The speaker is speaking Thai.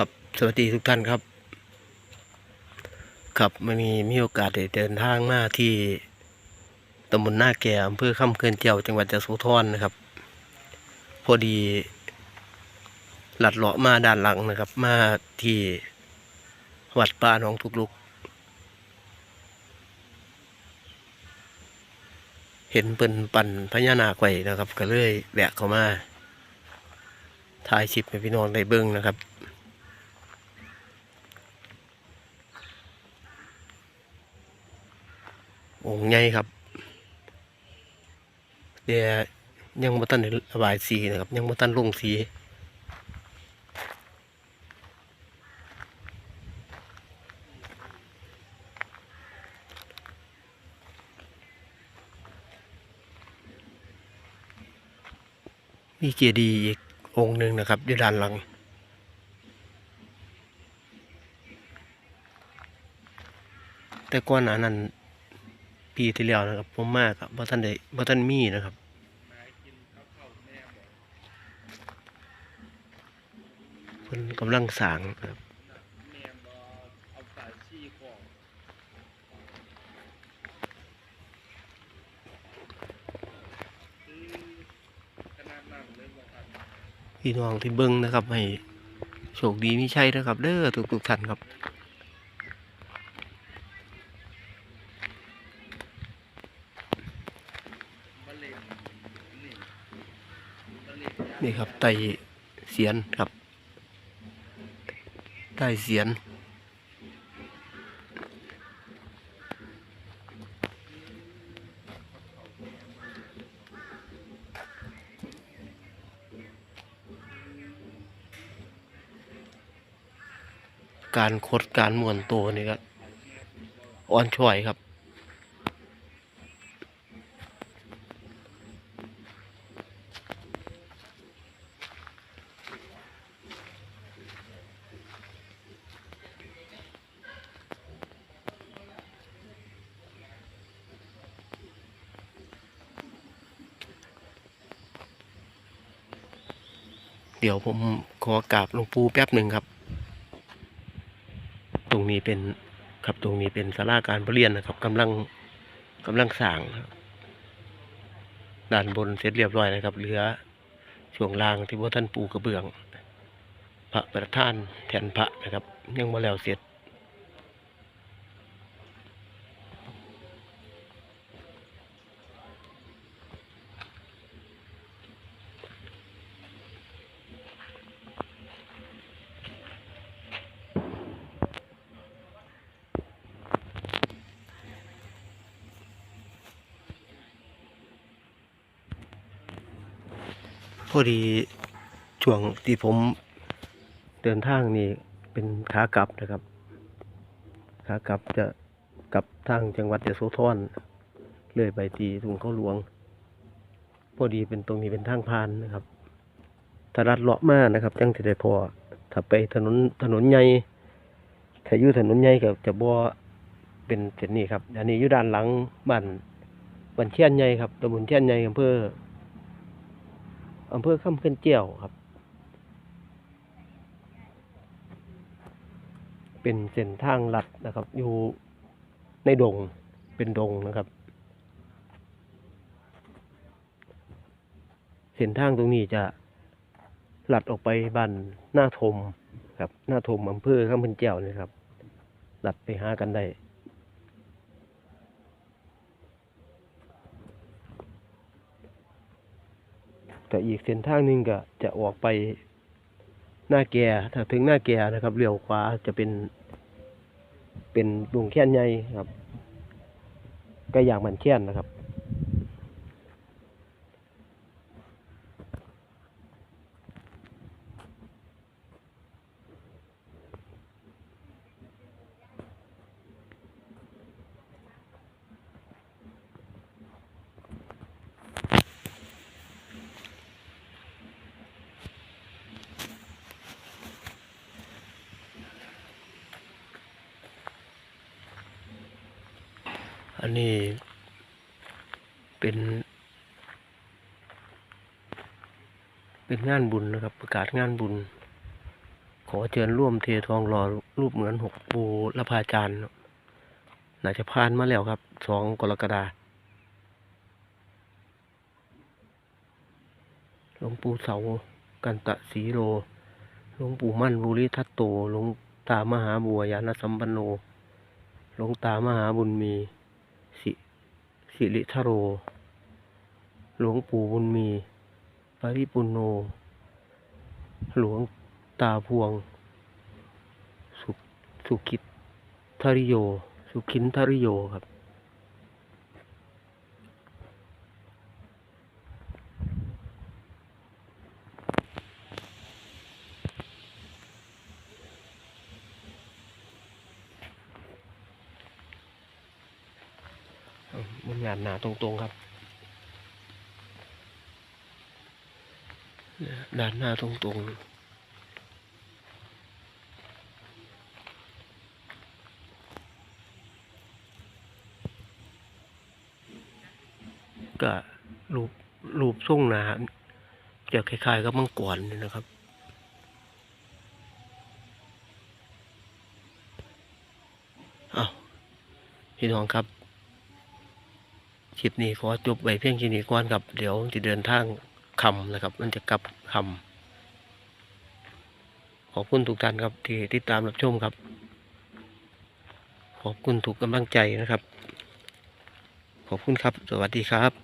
ครับสวัสดีทุกท่านครับ ครับมันมีมีโอกาสได้เดินทางมาที่ตำบลหน้าแก่อำเภอค่ำเคินเจียวจังหวัดยะโสธรนะครับ พอดีหลัดเลาะมาด้านหลังนะครับ มาที่วัดป่าหนองทุกลุก เห็นเป็นปั่นพญานาคไว้นะครับ ก็เลยแวะเข้ามาถ่ายคลิปให้พี่น้องได้เบิ่งนะครับ องค์ใหญ่ครับเดี๋ยวยังบ่ทันได้ระบายสีนะครับ ยังบ่ทันลงสีมีเจดีย์อีกองค์หนึ่งนะครับอยู่ด้านหลัง แต่ก่อนหนานั้น ปีที่แล้วนะครับผมมากครับบ่ท่านได้บ่ท่านมีนะครับเพิ่นกำลังสร้างนะครับแม่บอเอาสายชี้ของนาดนั้นเลยบอกครับพี่น้องที่เบิ่งนะครับให้โชคดีมีชัยนะครับ เด้อทุกทุกๆท่านครับ นี่ครับไตเสียนครับใต้เสียน การคดการม้วนตัวนี่ก็อ่อนช่วยครับ เดี๋ยวผมขอกราบหลวงปู่แป๊บหนึ่งครับ ตรงนี้เป็นครับตรงนี้เป็นศาลาการประเรียนนะครับกำลังกำลังสร้างครับด้านบนเสร็จเรียบร้อยนะครับ เหลือช่วงล่างที่ว่าท่านปูกระเบื้อง พระประธานแทนพระนะครับ ยังมาแล้วเสร็จ อดีช่วงที่ผมเดินทางนี่เป็นขากลับนะครับ ขากลับจะกลับทางจังหวัดยะโสธรเลยไปที่ทุ่งเขาหลวง พอดีเป็นตรงนี้เป็นทางผ่านนะครับถ้ารัดเลาะมากนะครับ จังจะได้พอถ้าไปถนนถนนใหญ่ถ้าอยู่ถนนใหญ่ก็จะบ่เป็นเส้นนี้ครับ อันนี้อยู่ด้านหลังบ้านบ้านเชียนใหญ่ครับตำบลเชียนใหญ่อำเภอ อำเภอคำเขื่อนเจียวครับ เป็นเส้นทางลัดนะครับ อยู่ในดง เป็นดงนะครับ เส้นทางตรงนี้จะลัดออกไปบ้านหน้าทมครับ หน้าทมอำเภอคำเขื่อนเจียวนะครับลัดไปหากันได้ ก็อีกเส้นทางหนึ่งก็จะออกไปหน้าแก่ถ้าถึงหน้าแก่นะครับเลี้ยวขวาจะเป็น เป็นลุงแค่นใหญ่ครับ ก็อย่างมันแค่นนะครับ อันนี้เป็น เป็นงานบุญนะครับ ประกาศงานบุญ ขอเชิญร่วมเททองหล่อรูปเหมือนหกปูละพาจารย์น่าจะผ่านมาแล้วครับสองกรกฎาหลวงปู่เสากันตะสีโลหลวงปู่มั่นบุริทัตโตหลวงตามหาบัวยานสัมปันโนหลวงตามหาบุญมี สิสิริทโร หลวงปู่บุญมี ปริปุโน หลวงตาพวง สุสุขิตทริโย สุขินทริโยครับ มันงานหนาตรงๆครับด้านหน้าตรงๆก็รูปรูปทรงหนาจะคล้ายๆกับมังกรนี่นะครับอ้าวพี่น้องครับ ลิปนี้ขอจบไว้เพียงแค่นี้ก่อนครับ เดี๋ยวจะเดินทางคำนะครับ มันจะกลับคำขอบคุณทุกท่านครับที่ติดตามรับชมครับ ขอบคุณทุกกำลังใจนะครับ ขอบคุณครับ สวัสดีครับ